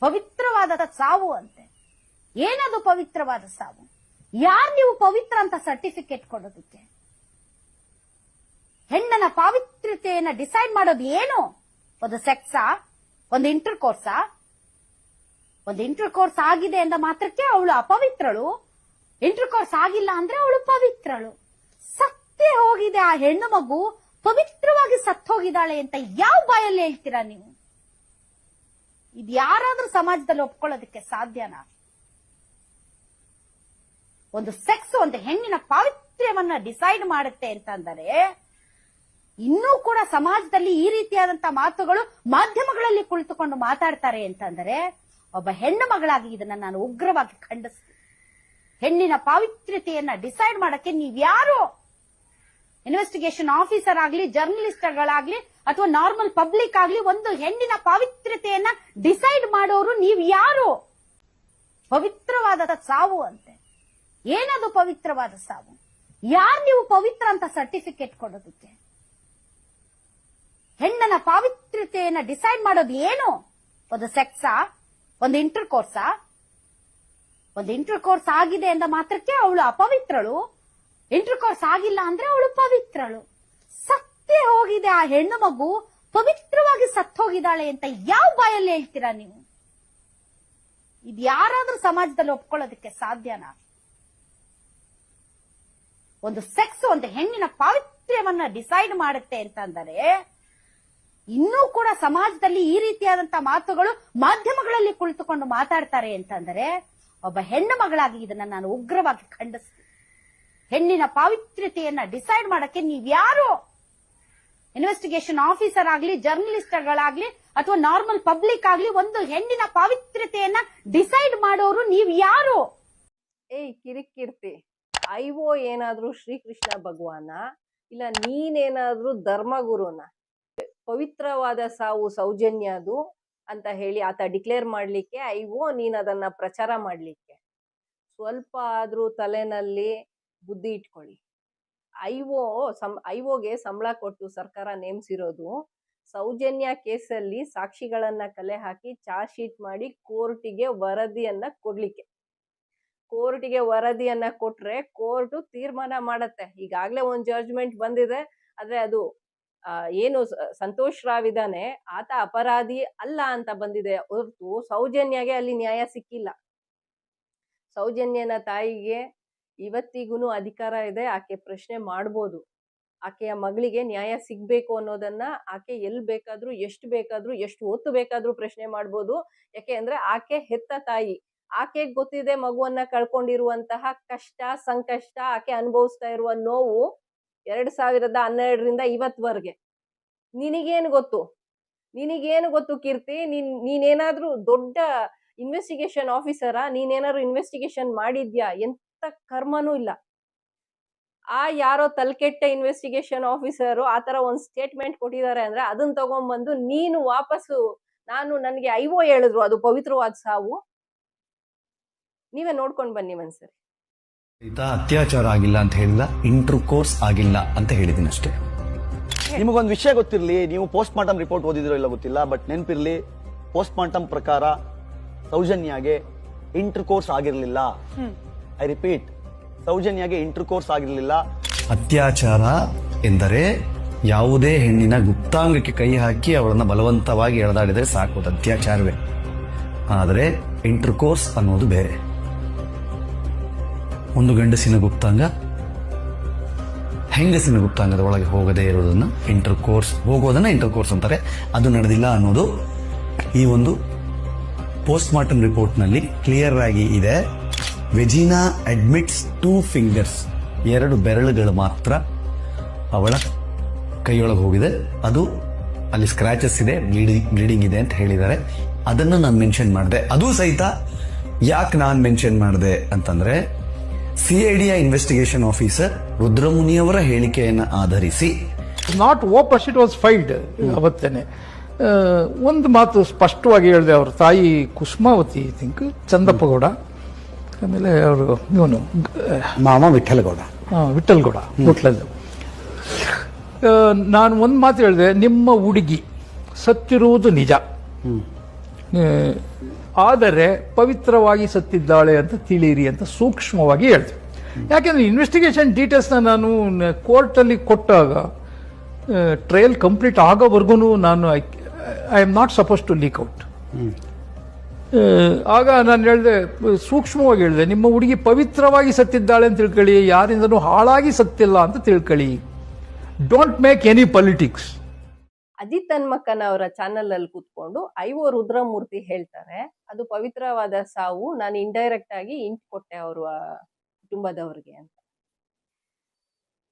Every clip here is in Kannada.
ಪವಿತ್ರವಾದ ಸಾವು ಅಂತೆ. ಏನದು ಪವಿತ್ರವಾದ ಸಾವು? ಯಾರು ನೀವು ಪವಿತ್ರ ಅಂತ ಸರ್ಟಿಫಿಕೇಟ್ ಕೊಡೋದಕ್ಕೆ? ಹೆಣ್ಣನ ಪಾವಿತ್ರ್ಯತೆಯನ್ನ ಡಿಸೈಡ್ ಮಾಡೋದು ಏನು? ಒಂದು ಸೆಕ್ಸಾ ಒಂದು ಇಂಟರ್ ಕೋರ್ಸಾ ಒಂದು ಇಂಟರ್ ಕೋರ್ಸ್ ಆಗಿದೆ ಅಂದ ಮಾತ್ರಕ್ಕೆ ಅವಳು ಅಪವಿತ್ರಳು. ಇಂಟರ್ ಕೋರ್ಸ್ ಆಗಿಲ್ಲ ಅಂದ್ರೆ ಅವಳು ಪವಿತ್ರಳು. ಸತ್ತೇ ಹೋಗಿದೆ ಆ ಹೆಣ್ಣು ಮಗು, ಪವಿತ್ರವಾಗಿ ಸತ್ತೋಗಿದ್ದಾಳೆ ಅಂತ ಯಾವ ಬಾಯಲ್ಲಿ ಹೇಳ್ತೀರಾ ನೀವು? ಇದು ಯಾರಾದ್ರೂ ಸಮಾಜದಲ್ಲಿ ಒಪ್ಕೊಳ್ಳೋದಕ್ಕೆ ಸಾಧ್ಯನಾ? ಒಂದು ಸೆಕ್ಸ್, ಒಂದು ಹೆಣ್ಣಿನ ಪಾವಿತ್ರ್ಯವನ್ನ ಡಿಸೈಡ್ ಮಾಡುತ್ತೆ ಅಂತಂದರೆ, ಇನ್ನೂ ಕೂಡ ಸಮಾಜದಲ್ಲಿ ಈ ರೀತಿಯಾದಂತ ಮಾತುಗಳು ಮಾಧ್ಯಮಗಳಲ್ಲಿ ಕುಳಿತುಕೊಂಡು ಮಾತಾಡ್ತಾರೆ ಅಂತಂದರೆ, ಒಬ್ಬ ಹೆಣ್ಣು ಮಗಳಾಗಿ ಇದನ್ನ ನಾನು ಉಗ್ರವಾಗಿ ಖಂಡಿಸ್ ಹೆಣ್ಣಿನ ಪಾವಿತ್ರ್ಯತೆಯನ್ನ ಡಿಸೈಡ್ ಮಾಡಕ್ಕೆ ನೀವ್ಯಾರು ಇನ್ವೆಸ್ಟಿಗೇಷನ್ ಆಫೀಸರ್ ಆಗ್ಲಿ, ಜರ್ನಲಿಸ್ಟ್ಗಳಾಗ್ಲಿ ಅಥವಾ ನಾರ್ಮಲ್ ಪಬ್ಲಿಕ್ ಆಗ್ಲಿ ಒಂದು ಹೆಣ್ಣಿನ ಪಾವಿತ್ರ್ಯತೆಯನ್ನ ಡಿಸೈಡ್ ಮಾಡೋರು ನೀವ್ ಯಾರು? ಪವಿತ್ರವಾದ ಸಾವು ಅಂತೆ. ಏನದು ಪವಿತ್ರವಾದ ಸಾವು? ಯಾರು ನೀವು ಪವಿತ್ರ ಅಂತ ಸರ್ಟಿಫಿಕೇಟ್ ಕೊಡೋದಕ್ಕೆ? ಹೆಣ್ಣನ ಪಾವಿತ್ರ್ಯತೆಯನ್ನ ಡಿಸೈಡ್ ಮಾಡೋದು ಏನು? ಒಂದು ಸೆಕ್ಸಾ ಒಂದು ಇಂಟರ್ ಕೋರ್ಸಾ ಒಂದು ಇಂಟರ್ ಕೋರ್ಸ್ ಆಗಿದೆ ಅಂದ ಮಾತ್ರಕ್ಕೆ ಅವಳು ಅಪವಿತ್ರಳು. ಇಂಟರ್ ಕೋರ್ಸ್ ಆಗಿಲ್ಲ ಅಂದ್ರೆ ಅವಳು ಪವಿತ್ರಳು. ಸತ್ತೇ ಹೋಗಿದೆ, ಆ ಹೆಣ್ಣು ಮಗು ಪವಿತ್ರವಾಗಿ ಸತ್ತು ಹೋಗಿದ್ದಾಳೆ ಅಂತ ಯಾವ ಬಾಯಲ್ಲಿ ಹೇಳ್ತೀರಾ ನೀವು? ಇದು ಯಾರಾದ್ರೂ ಸಮಾಜದಲ್ಲಿ ಒಪ್ಕೊಳ್ಳೋದಕ್ಕೆ ಸಾಧ್ಯನಾ? ಒಂದು ಸೆಕ್ಸ್ ಒಂದು ಹೆಣ್ಣಿನ ಪಾವಿತ್ರ್ಯವನ್ನ ಡಿಸೈಡ್ ಮಾಡುತ್ತೆ ಅಂತಂದರೆ, ಇನ್ನೂ ಕೂಡ ಸಮಾಜದಲ್ಲಿ ಈ ರೀತಿಯಾದಂತಹ ಮಾತುಗಳು ಮಾಧ್ಯಮಗಳಲ್ಲಿ ಕುಳಿತುಕೊಂಡು ಮಾತಾಡ್ತಾರೆ ಅಂತಂದರೆ, ಒಬ್ಬ ಹೆಣ್ಣು ಮಗಳಾಗಿ ಇದನ್ನ ನಾನು ಉಗ್ರವಾಗಿ ಖಂಡಿಸ್ತೀನಿ ಹೆಣ್ಣಿನ ಪಾವಿತ್ರ್ಯತೆಯನ್ನ ಡಿಸೈಡ್ ಮಾಡಕ್ಕೆ ನೀವ್ಯಾರು ಇನ್ವೆಸ್ಟಿಗೇಷನ್ ಆಫೀಸರ್ ಆಗ್ಲಿ ಜರ್ನಲಿಸ್ಟ್ಗಳಾಗ್ಲಿ ಅಥವಾ ನಾರ್ಮಲ್ ಪಬ್ಲಿಕ್ ಆಗ್ಲಿ ಒಂದು ಹೆಣ್ಣಿನ ಪಾವಿತ್ರ್ಯತೆಯನ್ನ ಡಿಸೈಡ್ ಮಾಡೋರು ನೀವ್ ಯಾರು? ಏಯ್, ಕಿರಿಕಿರ್ತಿ. ಐವೋ ಏನಾದ್ರೂ ಶ್ರೀಕೃಷ್ಣ ಭಗವಾನ? ಇಲ್ಲ ನೀನೇನಾದ್ರೂ ಧರ್ಮಗುರುನ? ಪವಿತ್ರವಾದ ಸಾವು, ಸೌಜನ್ಯ ಅದು ಅಂತ ಹೇಳಿ ಆತ ಡಿಕ್ಲೇರ್ ಮಾಡ್ಲಿಕ್ಕೆ ಐವೋ ನೀನ್ ಅದನ್ನ ಪ್ರಚಾರ ಮಾಡ್ಲಿಕ್ಕೆ. ಸ್ವಲ್ಪ ಆದ್ರೂ ತಲೆನಲ್ಲಿ ಬುದ್ಧಿ ಇಟ್ಕೊಳ್ಳಿ. ಐವೋ ಸಂ ಒಗೆ ಸಂಬಳ ಕೊಟ್ಟು ಸರ್ಕಾರ ನೇಮಿಸಿರೋದು, ಸೌಜನ್ಯ ಕೇಸಲ್ಲಿ ಸಾಕ್ಷಿಗಳನ್ನ ಕಲೆ ಹಾಕಿ ಚಾರ್ಜ್ ಶೀಟ್ ಮಾಡಿ ಕೋರ್ಟಿಗೆ ವರದಿಯನ್ನ ಕೊಡ್ಲಿಕ್ಕೆ. ಕೋರ್ಟಿಗೆ ವರದಿಯನ್ನ ಕೊಟ್ರೆ ಕೋರ್ಟ್ ತೀರ್ಮಾನ ಮಾಡತ್ತೆ. ಈಗಾಗ್ಲೇ ಒಂದು ಜಡ್ಜ್ಮೆಂಟ್ ಬಂದಿದೆ. ಆದ್ರೆ ಅದು ಏನು ಸಂತೋಷ್ ರಾವ್ ಇದಾನೆ ಆತ ಅಪರಾಧಿ ಅಲ್ಲ ಅಂತ ಬಂದಿದೆ. ಹೊರತು ಸೌಜನ್ಯಗೆ ಅಲ್ಲಿ ನ್ಯಾಯ ಸಿಕ್ಕಿಲ್ಲ. ಸೌಜನ್ಯನ ತಾಯಿಗೆ ಇವತ್ತಿಗೂ ಅಧಿಕಾರ ಇದೆ, ಆಕೆ ಪ್ರಶ್ನೆ ಮಾಡ್ಬೋದು. ಆಕೆಯ ಮಗಳಿಗೆ ನ್ಯಾಯ ಸಿಗ್ಬೇಕು ಅನ್ನೋದನ್ನ ಆಕೆ ಎಲ್ಲಿ ಬೇಕಾದ್ರೂ, ಎಷ್ಟು ಬೇಕಾದ್ರೂ, ಎಷ್ಟು ಹೊತ್ತು ಬೇಕಾದ್ರೂ ಪ್ರಶ್ನೆ ಮಾಡ್ಬೋದು. ಯಾಕೆ ಅಂದ್ರೆ ಆಕೆ ಹೆತ್ತ ತಾಯಿ. ಆಕೆ ಗೊತ್ತಿದೆ ಮಗುವನ್ನ ಕಳ್ಕೊಂಡಿರುವಂತಹ ಕಷ್ಟ, ಸಂಕಷ್ಟ, ಆಕೆ ಅನುಭವಿಸ್ತಾ ಇರುವ ನೋವು ಎರಡ್ ಸಾವಿರದ ಹನ್ನೆರಡರಿಂದ ಇವತ್ವರೆಗೆ. ನಿನಗೇನು ಗೊತ್ತು? ನಿನಗೇನು ಗೊತ್ತು ಕೀರ್ತಿ? ನೀನ್, ನೀನೇನಾದ್ರೂ ದೊಡ್ಡ ಇನ್ವೆಸ್ಟಿಗೇಷನ್ ಆಫೀಸರಾ ನೀನೇನಾದ್ರು ಇನ್ವೆಸ್ಟಿಗೇಷನ್ ಮಾಡಿದ್ಯಾ? ಎಂತ ಕರ್ಮನೂ ಇಲ್ಲ. ಆ ಯಾರೋ ತಲ್ಕೆಟ್ಟ ಇನ್ವೆಸ್ಟಿಗೇಷನ್ ಆಫೀಸರು ಆ ತರ ಒಂದು ಸ್ಟೇಟ್ಮೆಂಟ್ ಕೊಟ್ಟಿದ್ದಾರೆ ಅಂದ್ರೆ ಅದನ್ನ ತಗೊಂಡ್ಬಂದು ನೀನು ವಾಪಸ್ಸು ನಾನು ನನಗೆ ಐವೋ ಹೇಳಿದ್ರು ಅದು ಪವಿತ್ರವಾದ ಸಾವು. ನೀವೇ ನೋಡ್ಕೊಂಡ್ ಬನ್ನಿ ಒಂದ್ಸರಿ ಅತ್ಯಾಚಾರ ಆಗಿಲ್ಲ ಅಂತ ಹೇಳಿಲ್ಲ ಇಂಟರ್ ಕೋರ್ಸ್ ಆಗಿಲ್ಲ ಅಂತ ಹೇಳಿದ್ದೀನಿ ಅಷ್ಟೇ. ನಿಮಗೊಂದು ವಿಷಯ ಗೊತ್ತಿರಲಿ ನೀವು ಪೋಸ್ಟ್ ಮಾರ್ಟಮ್ ರಿಪೋರ್ಟ್ ಓದಿದಿರೋ ಇಲ್ಲ ಗೊತ್ತಿಲ್ಲ ಬಟ್ ನೆನಪಿರ್ಲಿ ಪೋಸ್ಟ್ ಮಾರ್ಟಮ್ ಪ್ರಕಾರ ಸೌಜನ್ಯಾಗೆ ಇಂಟರ್ ಕೋರ್ಸ್ ಆಗಿರಲಿಲ್ಲ ಐ ರಿಪೀಟ್ ಸೌಜನ್ಯಗೆ ಇಂಟರ್ ಕೋರ್ಸ್ ಆಗಿರಲಿಲ್ಲ. ಅತ್ಯಾಚಾರ ಎಂದರೆ ಯಾವುದೇ ಹೆಣ್ಣಿನ ಗುಪ್ತಾಂಗಕ್ಕೆ ಕೈ ಹಾಕಿ ಅವಳನ್ನ ಬಲವಂತವಾಗಿ ಎಳೆದಾಡಿದರೆ ಸಾಕು ಅತ್ಯಾಚಾರವೇ. ಆದರೆ ಇಂಟರ್ ಕೋರ್ಸ್ ಅನ್ನೋದು ಬೇರೆ. ಒಂದು ಗಂಡಸಿನ ಗುಪ್ತಾಂಗ, ಹೆಂಗಸಿನ ಗುಪ್ತಾಂಗದ ಒಳಗೆ ಹೋಗದೇ ಇರೋದನ್ನ ಇಂಟರ್ ಕೋರ್ಸ್ ಹೋಗೋದನ್ನ ಇಂಟರ್ ಕೋರ್ಸ್ ಅಂತಾರೆ. ಅದು ನಡೆದಿಲ್ಲ ಅನ್ನೋದು ಈ ಒಂದು ಪೋಸ್ಟ್ ಮಾರ್ಟಮ್ ರಿಪೋರ್ಟ್ನಲ್ಲಿ ಕ್ಲಿಯರ್ ಆಗಿ ಇದೆ. ವೆಜಿನಾ ಅಡ್ಮಿಟ್ಸ್ ಟೂ ಫಿಂಗರ್ಸ್ ಎರಡು ಬೆರಳುಗಳು ಮಾತ್ರ ಅವಳ ಕೈಯೊಳಗೆ ಹೋಗಿದೆ. ಅದು ಅಲ್ಲಿ ಸ್ಕ್ರಾಚಸ್ ಇದೆ ಬ್ಲೀಡಿಂಗ್ ಬ್ಲೀಡಿಂಗ್ ಇದೆ ಅಂತ ಹೇಳಿದ್ದಾರೆ. ಅದನ್ನು ನಾನು ಮೆನ್ಷನ್ ಮಾಡಿದೆ. ಅದು ಸಹಿತ ಯಾಕೆ ನಾನು ಮೆನ್ಷನ್ ಮಾಡಿದೆ ಅಂತಂದರೆ ಸಿ ಐ ಡಿಯ ಇನ್ವೆಸ್ಟಿಗೇಷನ್ ಆಫೀಸರ್ ರುದ್ರಮುನಿಯವರ ಹೇಳಿಕೆಯನ್ನು ಆಧರಿಸಿ. Not opus it was filed ಅವತ್ತೇನೆ. ಒಂದು ಮಾತು ಸ್ಪಷ್ಟವಾಗಿ ಹೇಳಿದೆ ಅವ್ರ ತಾಯಿ ಕುಸುಮಾವತಿ ಥಿಂಕ್ ಚಂದಪ್ಪಗೌಡ ಆಮೇಲೆ ಅವರು ಇವನು ಮಾಮ ಹಾಂ ವಿಠಲ್ಗೌಡ ಹುಟ್ಲದ್ದು. ನಾನು ಒಂದು ಮಾತು ಹೇಳಿದೆ ನಿಮ್ಮ ಹುಡುಗಿ ಸತ್ತಿರುವುದು ನಿಜ. ಆದರೆ ಪವಿತ್ರವಾಗಿ ಸತ್ತಿದ್ದಾಳೆ ಅಂತ ತಿಳಿಯಿರಿ ಅಂತ ಸೂಕ್ಷ್ಮವಾಗಿ ಹೇಳ್ದೆ. ಯಾಕೆಂದ್ರೆ ಇನ್ವೆಸ್ಟಿಗೇಷನ್ ಡೀಟೇಲ್ಸ್ನ ನಾನು ಕೋರ್ಟಲ್ಲಿ ಕೊಟ್ಟಾಗ ಟ್ರಯಲ್ ಕಂಪ್ಲೀಟ್ ಆಗೋವರೆಗೂ ನಾನು I I am not suppose to leak out ಆಗ ನಾನು ಹೇಳಿದೆ, ಸೂಕ್ಷ್ಮವಾಗಿ ಹೇಳಿದೆ, ನಿಮ್ಮ ಹುಡುಗಿ ಪವಿತ್ರವಾಗಿ ಸತ್ತಿದ್ದಾಳೆ ಅಂತ ತಿಳ್ಕೊಳ್ಳಿ, ಯಾರಿಂದನೂ ಹಾಳಾಗಿ ಸತ್ತಿಲ್ಲ ಅಂತ ತಿಳ್ಕೊಳ್ಳಿ. Don't make any politics Ajith ಹನ್ಮಕ್ಕನ ಅವರ ಚಾನೆಲ್ ಅಲ್ಲಿ ಕೂತ್ಕೊಂಡು ಐವೋ ರುದ್ರಮೂರ್ತಿ ಹೇಳ್ತಾರೆ, ಅದು ಪವಿತ್ರವಾದ ಸಾವು, ನಾನು ಇಂಡೈರೆಕ್ಟ್ ಆಗಿ ಇಂಟ್ ಕೊಟ್ಟೆ ಅವ್ರ ಕುಟುಂಬದವ್ರಿಗೆ ಅಂತ.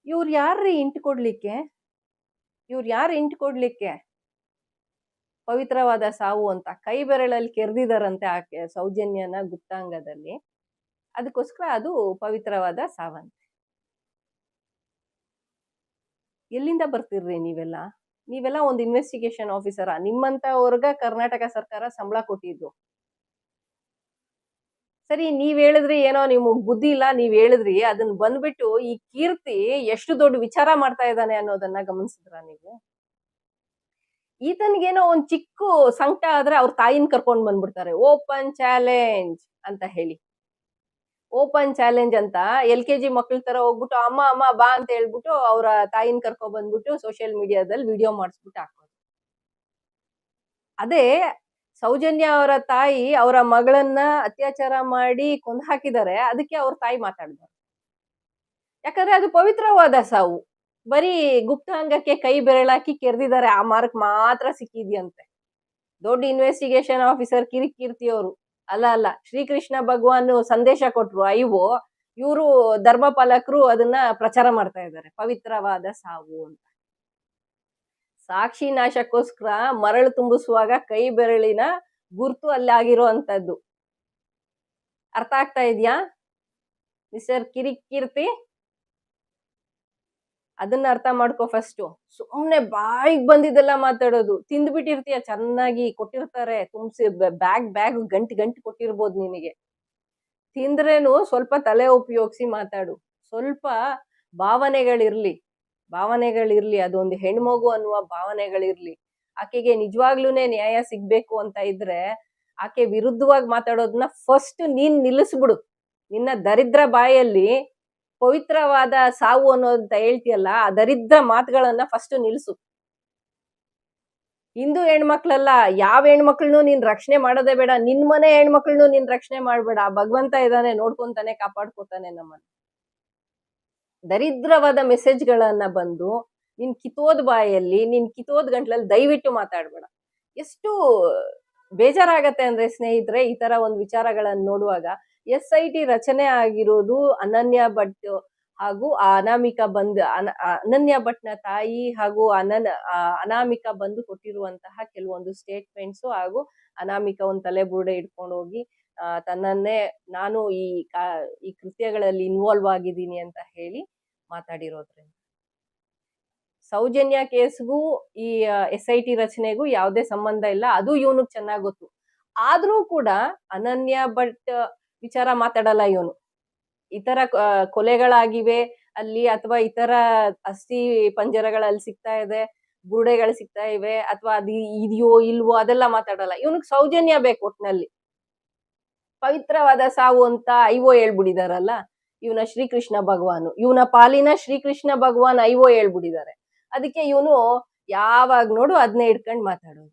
ಇವ್ರು ಯಾರ್ರೀ ಇಂಟ್ ಕೊಡ್ಲಿಕ್ಕೆ? ಇವ್ರು ಯಾರು ಇಂಟ್ ಕೊಡ್ಲಿಕ್ಕೆ? ಪವಿತ್ರವಾದ ಸಾವು ಅಂತ ಕೈ ಬೆರಳಲ್ಲಿ ಕೆರೆದಿದಾರಂತೆ ಆಕೆ ಸೌಜನ್ಯನ ಗುಪ್ತಾಂಗದಲ್ಲಿ. ಅದಕ್ಕೋಸ್ಕರ ಅದು ಪವಿತ್ರವಾದ ಸಾವಂತೆ. ಎಲ್ಲಿಂದ ಬರ್ತಿರ್ರಿ ನೀವೆಲ್ಲ? ನೀವೆಲ್ಲ ಒಂದು ಇನ್ವೆಸ್ಟಿಗೇಷನ್ ಆಫೀಸರ ನಿಮ್ಮಂತವ್ರಗ ಕರ್ನಾಟಕ ಸರ್ಕಾರ ಸಂಬಳ ಕೊಟ್ಟಿದ್ದು. ಸರಿ, ನೀವ್ ಹೇಳಿದ್ರಿ ಏನೋ ನಿಮಗ್ ಬುದ್ಧಿ ಇಲ್ಲ, ನೀವ್ ಹೇಳಿದ್ರಿ ಅದನ್ನ ಬಂದ್ಬಿಟ್ಟು ಈ ಕೀರ್ತಿ ಎಷ್ಟು ದೊಡ್ಡ ವಿಚಾರ ಮಾಡ್ತಾ ಇದ್ದಾನೆ ಅನ್ನೋದನ್ನ ಗಮನಿಸಿದ್ರ ನೀವು? ಈತನ್ಗೇನೋ ಒಂದ್ ಚಿಕ್ಕ ಸಂಕಟ ಆದ್ರೆ ಅವ್ರ ತಾಯಿನ ಕರ್ಕೊಂಡ್ ಬಂದ್ಬಿಡ್ತಾರೆ. ಓಪನ್ ಚಾಲೆಂಜ್ ಅಂತ ಹೇಳಿ. ಓಪನ್ ಚಾಲೆಂಜ್ ಅಂತ ಎಲ್ ಕೆ ಜಿ ಮಕ್ಳ ತರ ಹೋಗ್ಬಿಟ್ಟು, ಅಮ್ಮ ಅಮ್ಮ, ಬಾ ಅಂತ ಹೇಳ್ಬಿಟ್ಟು ಅವ್ರ ತಾಯಿನ ಕರ್ಕೊ ಬಂದ್ಬಿಟ್ಟು ಸೋಷಿಯಲ್ ಮೀಡಿಯಾದಲ್ಲಿ ವಿಡಿಯೋ ಮಾಡಿಸ್ಬಿಟ್ಟು ಹಾಕೋದು ಅದೇ ಸೌಜನ್ಯ ಅವರ ತಾಯಿ ಅವರ ಮಗಳನ್ನ ಅತ್ಯಾಚಾರ ಮಾಡಿ ಕೊಂದ್ ಹಾಕಿದ್ದಾರೆ. ಅದಕ್ಕೆ ಅವ್ರ ತಾಯಿ ಮಾತಾಡಿದ್ದಾರೆ ಯಾಕಂದ್ರೆ ಅದು ಪವಿತ್ರವಾದ ಸಾವು. ಬರೀ ಗುಪ್ತಾಂಗಕ್ಕೆ ಕೈ ಬೆರಳಾಕಿ ಕೆರೆದಿದ್ದಾರೆ ಆ ಮಾರ್ಕ್ ಮಾತ್ರ ಸಿಕ್ಕಿದ್ಯಂತೆ. ದೊಡ್ಡ ಇನ್ವೆಸ್ಟಿಗೇಷನ್ ಆಫೀಸರ್ ಕಿರಿಕ್ ಕೀರ್ತಿ ಅವರು. ಅಲ್ಲ ಅಲ್ಲ, ಶ್ರೀಕೃಷ್ಣ ಭಗವಾನ್ ಸಂದೇಶ ಕೊಟ್ರು, ಐವೋ, ಇವರು ಧರ್ಮಪಾಲಕರು ಅದನ್ನ ಪ್ರಚಾರ ಮಾಡ್ತಾ ಇದ್ದಾರೆ ಪವಿತ್ರವಾದ ಸಾವು ಅಂತ. ಸಾಕ್ಷಿ ನಾಶಕ್ಕೋಸ್ಕರ ಮರಳು ತುಂಬಿಸುವಾಗ ಕೈ ಬೆರಳಿನ ಗುರ್ತು ಅಲ್ಲಿ ಆಗಿರೋ ಅಂತದ್ದು ಅರ್ಥ ಆಗ್ತಾ ಇದೆಯಾ? ಮಿಸ್ಟರ್ ಕಿರಿಕ್ ಕೀರ್ತಿ ಅದನ್ನ ಅರ್ಥ ಮಾಡ್ಕೋ ಫಸ್ಟ್ ಸುಮ್ಮನೆ ಬಾಯಿಗೆ ಬಂದಿದ್ದೆಲ್ಲ ಮಾತಾಡೋದು. ತಿಂದ್ಬಿಟ್ಟಿರ್ತೀಯ, ಚೆನ್ನಾಗಿ ಕೊಟ್ಟಿರ್ತಾರೆ. ತುಂಬಿಸಿ ಬ್ಯಾಗ್ ಬ್ಯಾಗ್, ಗಂಟು ಗಂಟು ಕೊಟ್ಟಿರ್ಬೋದು ನಿನಗೆ. ತಿಂದ್ರೇನು ಸ್ವಲ್ಪ ತಲೆ ಉಪಯೋಗಿಸಿ ಮಾತಾಡು. ಸ್ವಲ್ಪ ಭಾವನೆಗಳಿರ್ಲಿ. ಭಾವನೆಗಳಿರ್ಲಿ. ಅದೊಂದು ಹೆಣ್ಮಗು ಅನ್ನುವ ಭಾವನೆಗಳಿರ್ಲಿ. ಆಕೆಗೆ ನಿಜವಾಗ್ಲೂನೆ ನ್ಯಾಯ ಸಿಗ್ಬೇಕು ಅಂತ ಇದ್ರೆ ಆಕೆ ವಿರುದ್ಧವಾಗಿ ಮಾತಾಡೋದನ್ನ ಫಸ್ಟ್ ನೀನ್ ನಿಲ್ಲಿಸ್ಬಿಡು. ನಿನ್ನ ದರಿದ್ರ ಬಾಯಲ್ಲಿ ಪವಿತ್ರವಾದ ಸಾವು ಅನ್ನೋದಂತ ಹೇಳ್ತೀಯಲ್ಲ, ಆ ದರಿದ್ರ ಮಾತುಗಳನ್ನ ಫಸ್ಟ್ ನಿಲ್ಸು. ಹಿಂದೂ ಹೆಣ್ಮಕ್ಳಲ್ಲ, ಯಾವ ಹೆಣ್ಮಕ್ಳನ್ನು ನೀನ್ ರಕ್ಷಣೆ ಮಾಡೋದೇ ಬೇಡ, ನಿನ್ ಮನೆ ಹೆಣ್ಮಕ್ಳನ್ನು ನೀನ್ ರಕ್ಷಣೆ ಮಾಡ್ಬೇಡ ಭಗವಂತ ಇದ್ದಾನೆ ನೋಡ್ಕೊಂತಾನೆ, ಕಾಪಾಡ್ಕೊತಾನೆ ನಮ್ಮನ್ನ. ದರಿದ್ರವಾದ ಮೆಸೇಜ್ಗಳನ್ನ ಬಂದು, ನಿನ್ ಕಿತೋದ್ ಬಾಯಲ್ಲಿ, ನಿನ್ ಕಿತೋದ್ ಗಂಟ್ಲಲ್ಲಿ ದಯವಿಟ್ಟು ಮಾತಾಡ್ಬೇಡ. ಎಷ್ಟು ಬೇಜಾರಾಗತ್ತೆ ಅಂದ್ರೆ ಸ್ನೇಹಿತರೆ, ಈ ತರ ಒಂದು ವಿಚಾರಗಳನ್ನ ನೋಡುವಾಗ ಎಸ್ ಐ ಟಿ ರಚನೆ ಆಗಿರೋದು ಅನನ್ಯ ಭಟ್ ಹಾಗೂ ಆ ಅನಾಮಿಕ ಬಂದ್ ಅನನ್ಯ ಭಟ್ನ ತಾಯಿ ಹಾಗೂ ಅನನ್ ಅನಾಮಿಕ ಬಂದು ಕೊಟ್ಟಿರುವಂತಹ ಕೆಲವೊಂದು ಸ್ಟೇಟ್ಮೆಂಟ್ಸ್ ಹಾಗೂ ಅನಾಮಿಕ ಒಂದು ತಲೆ ಬುರುಡೆ ಇಟ್ಕೊಂಡು ಹೋಗಿ ತನ್ನನ್ನೇ ನಾನು ಈ ಈ ಕೃತ್ಯಗಳಲ್ಲಿ ಇನ್ವಾಲ್ವ್ ಆಗಿದ್ದೀನಿ ಅಂತ ಹೇಳಿ ಮಾತಾಡಿರೋದ್ರಿಂದ. ಸೌಜನ್ಯ ಕೇಸ್ಗೂ ಈ ಎಸ್ ಐ ಟಿ ರಚನೆಗೂ ಯಾವುದೇ ಸಂಬಂಧ ಇಲ್ಲ. ಅದು ಇವನಿಗೆ ಚೆನ್ನಾಗ್ ಗೊತ್ತು. ಆದ್ರೂ ಕೂಡ ಅನನ್ಯ ಭಟ್ ವಿಚಾರ ಮಾತಾಡಲ್ಲ ಇವನು. ಇತರ ಕೊಲೆಗಳಾಗಿವೆ ಅಲ್ಲಿ ಅಥವಾ ಇತರ ಅಸ್ಥಿ ಪಂಜರಗಳಲ್ಲಿ ಸಿಗ್ತಾ ಇದೆ ಬುರುಡೆಗಳು ಸಿಗ್ತಾ ಇವೆ ಅಥವಾ ಅದು ಇದೆಯೋ ಇಲ್ವೋ ಅದೆಲ್ಲ ಮಾತಾಡಲ್ಲ. ಇವನಿಗೆ ಸೌಜನ್ಯ ಬೇಕು ಒಟ್ನಲ್ಲಿ. ಪವಿತ್ರವಾದ ಸಾವು ಅಂತ ಐವೋ ಹೇಳ್ಬಿಡಿದಾರಲ್ಲ, ಇವನ ಶ್ರೀಕೃಷ್ಣ ಭಗವಾನ್. ಇವನ ಪಾಲಿನ ಶ್ರೀಕೃಷ್ಣ ಭಗವಾನ್ ಐವೋ ಹೇಳ್ಬಿಡಿದಾರೆ. ಅದಕ್ಕೆ ಇವನು ಯಾವಾಗ ನೋಡು ಅದನ್ನೇ ಇಟ್ಕೊಂಡು ಮಾತಾಡೋದು.